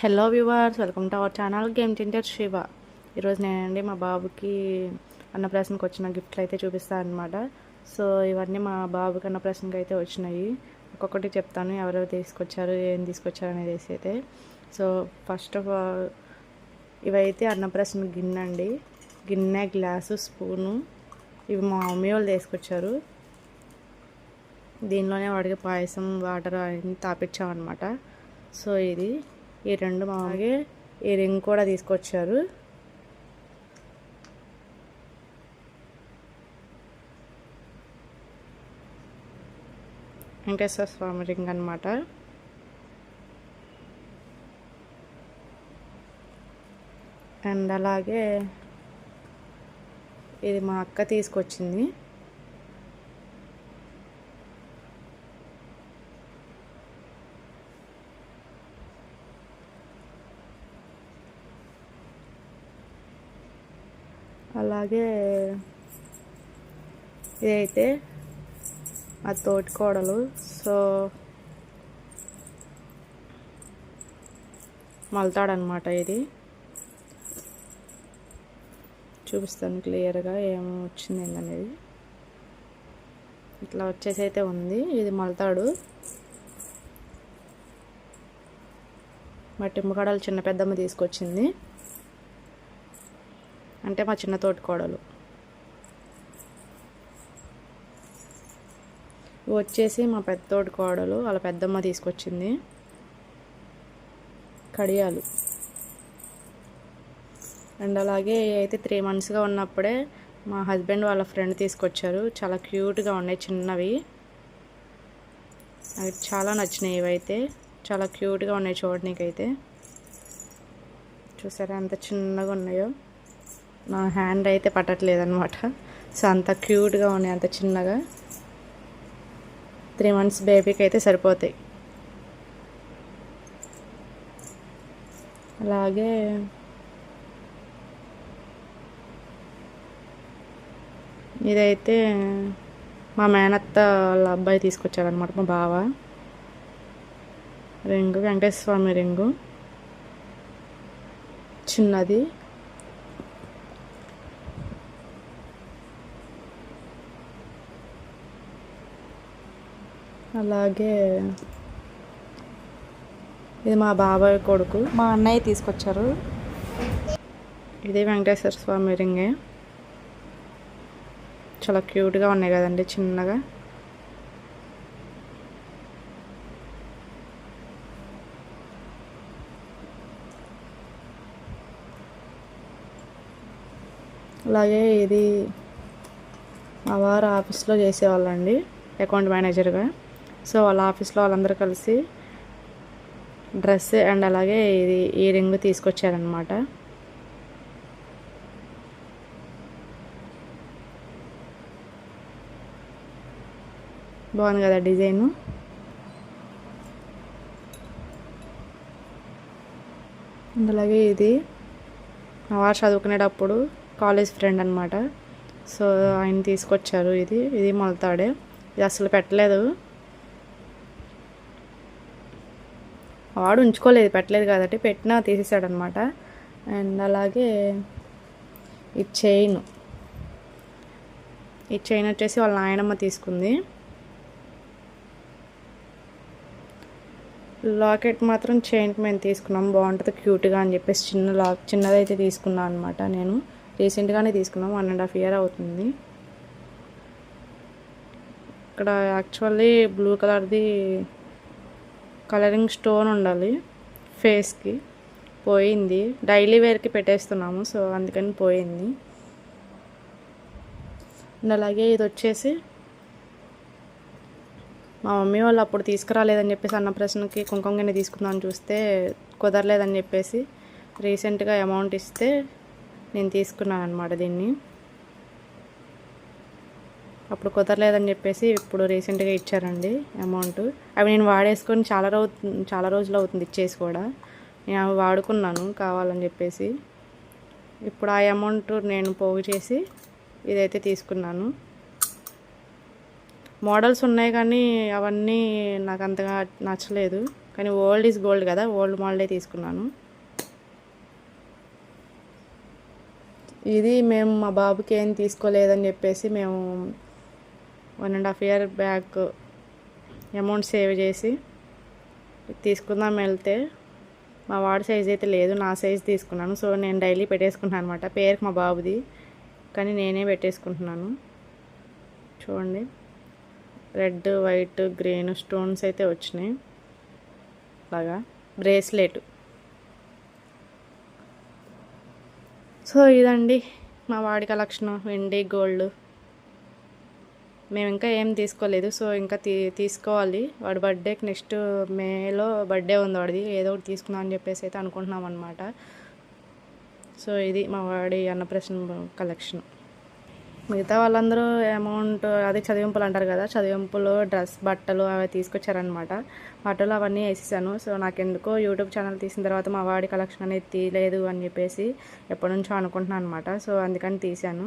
Hello viewers welcome to our channel game టింటర్ Shiva ఈరోజు నేనండి మా బాబుకి అన్నప్రాసనకి వచ్చిన గిఫ్ట్లు అయితే చూపిస్తాను అనమాట సో ఇవన్నీ మా బాబుకి అన్నప్రాసనకి అయితే వచ్చినాయి. ఒక్కొక్కటి చెప్తాను ఎవరెవరు తీసుకొచ్చారు ఏం తీసుకొచ్చారు అనేది అయితే. సో ఫస్ట్ ఆఫ్ ఆల్ ఇవైతే అన్నప్రాసన గిన్నె అండి. గిన్నె గ్లాసు స్పూను. ఇవి మా మమ్మీ వాళ్ళు తీసుకొచ్చారు. దీనిలోనే వాడికి పాయసం వాటర్ అవన్నీ తాపించామన్నమాట సో ఇది. ఈ రెండు మామూలుగా ఈ రింగ్ కూడా తీసుకొచ్చారు. వెంకటేశ్వర స్వామి రింగ్ అనమాట అండ్ అలాగే ఇది మా అక్క తీసుకొచ్చింది. అలాగే ఇదైతే మా తోటి కోడలు. సో మలతాడనమాట ఇది. చూపిస్తాను క్లియర్గా ఏమో వచ్చింది అనేది ఇట్లా వచ్చేసి అయితే ఉంది. ఇది మలతాడు. మా టిమ్మకడలు చిన్న పెద్దమ్మ తీసుకొచ్చింది. అంటే మా చిన్న తోటి కోడలు వచ్చేసి మా పెద్ద తోటి కోడలు వాళ్ళ పెద్దమ్మ తీసుకొచ్చింది. కడియాలు. అండ్ అలాగే అయితే త్రీ మంత్స్గా ఉన్నప్పుడే మా హస్బెండ్ వాళ్ళ ఫ్రెండ్ తీసుకొచ్చారు. చాలా క్యూట్గా ఉన్నాయి చిన్నవి. అవి చాలా నచ్చినాయి ఇవైతే. చాలా క్యూట్గా ఉన్నాయి చూడనీకైతే. చూసారా ఎంత చిన్నగా ఉన్నాయో. నా హ్యాండ్ అయితే పట్టట్లేదు అనమాట సో అంత క్యూట్గా ఉన్నాయి అంత చిన్నగా. త్రీ మంత్స్ బేబీకి అయితే సరిపోతాయి. అలాగే ఇదైతే మా మేనత్త వాళ్ళ అబ్బాయి తీసుకొచ్చారనమాట మా బావ. Ring Venkateswara Swamy ring. చిన్నది. అలాగే ఇది మా బాబాయ్ కొడుకు. మా అన్నయ్య తీసుకొచ్చారు. ఇది వెంకటేశ్వర స్వామి రింగే. చాలా క్యూట్గా ఉన్నాయి కదండి చిన్నగా. అలాగే ఇది మా వారు ఆఫీస్లో చేసేవాళ్ళండి అకౌంట్ మేనేజర్గా. సో వాళ్ళ ఆఫీస్లో వాళ్ళందరూ కలిసి డ్రెస్ అండ్ అలాగే ఇది ఈ రింగ్ తీసుకొచ్చారనమాట బాగుంది కదా డిజైను. అలాగే ఇది మా వారు చదువుకునేటప్పుడు కాలేజ్ ఫ్రెండ్ అనమాట సో ఆయన తీసుకొచ్చారు ఇది ఇది మొలతాడే. ఇది అసలు పెట్టలేదు. వాడు ఉంచుకోలేదు పెట్టలేదు కాబట్టి పెట్టినా తీసేసాడు అనమాట అండ్ అలాగే ఈ చైన్. ఈ చైన్ వచ్చేసి వాళ్ళ నాయనమ్మ తీసుకుంది. లాకెట్ మాత్రం చైన్కి మేము తీసుకున్నాం. బాగుంటుంది క్యూట్గా అని చెప్పేసి చిన్న లాక్ చిన్నదైతే తీసుకున్నాను అనమాట నేను. రీసెంట్గానే తీసుకున్నాం వన్ అండ్ హాఫ్ ఇయర్ అవుతుంది. ఇక్కడ యాక్చువల్లీ బ్లూ కలర్ది కలరింగ్ స్టోన్ ఉండాలి ఫేస్కి. పోయింది. డైలీ వేర్కి పెట్టేస్తున్నాము సో అందుకని పోయింది. అండ్ అలాగే ఇది వచ్చేసి మా మమ్మీ వాళ్ళు అప్పుడు తీసుకురాలేదని చెప్పేసి అన్నప్రశ్నకి కుంకుమ గిన్నె తీసుకుందామని చూస్తే కుదరలేదని చెప్పేసి రీసెంట్గా అమౌంట్ ఇస్తే నేను తీసుకున్నాను అనమాట దీన్ని. అప్పుడు కుదరలేదని చెప్పేసి ఇప్పుడు రీసెంట్గా ఇచ్చారండి అమౌంట్. అవి నేను వాడేసుకొని చాలా రోజు చాలా రోజులు అవుతుంది ఇచ్చేసి కూడా. నేను అవి వాడుకున్నాను కావాలని చెప్పేసి. ఇప్పుడు ఆ అమౌంట్ నేను పోగు చేసి ఇదైతే తీసుకున్నాను. మోడల్స్ ఉన్నాయి కానీ అవన్నీ నాకు అంతగా నచ్చలేదు. కానీ ఓల్డ్ ఈజ్ గోల్డ్ కదా ఓల్డ్ మోడలే తీసుకున్నాను. ఇది మేము మా బాబుకి ఏం తీసుకోలేదని చెప్పేసి మేము one and half year back amount save చేసి తీసుకుందాం వెళ్తే మా వాడి సైజ్ అయితే లేదు నా సైజ్ తీసుకున్నాను. సో నేను డైలీ పెట్టేసుకున్నాను అనమాట పేరుకి మా బాబుది కానీ నేనే పెట్టేసుకుంటున్నాను. చూడండి. రెడ్ వైట్ గ్రీన్ స్టోన్స్ అయితే వచ్చినాయి. అలాగా బ్రేస్లెట్. సో ఇదండి మా వాడి కలెక్షన్. వెండి గోల్డ్. మేము ఇంకా ఏం తీసుకోలేదు. సో ఇంకా తీ తీసుకోవాలి. వాడి బర్త్డేకి నెక్స్ట్ మేలో బర్త్డే ఉంది వాడిది. ఏదో ఒకటి తీసుకుందాం అని చెప్పేసి అయితే అనుకుంటున్నాం అనమాట సో ఇది మా వాడి అన్నప్రసన్న కలెక్షన్ మిగతా వాళ్ళందరూ అమౌంట్ అదే చదివింపులు అంటారు కదా చదివింపులు డ్రెస్ బట్టలు అవి తీసుకొచ్చారనమాట బట్టలు అవన్నీ వేసేసాను. సో నాకెందుకో యూట్యూబ్ ఛానల్ తీసిన తర్వాత మా వాడి కలెక్షన్ అనేది తీయలేదు అని చెప్పేసి ఎప్పటి నుంచో అనుకుంటున్నాను అనమాట సో అందుకని తీశాను.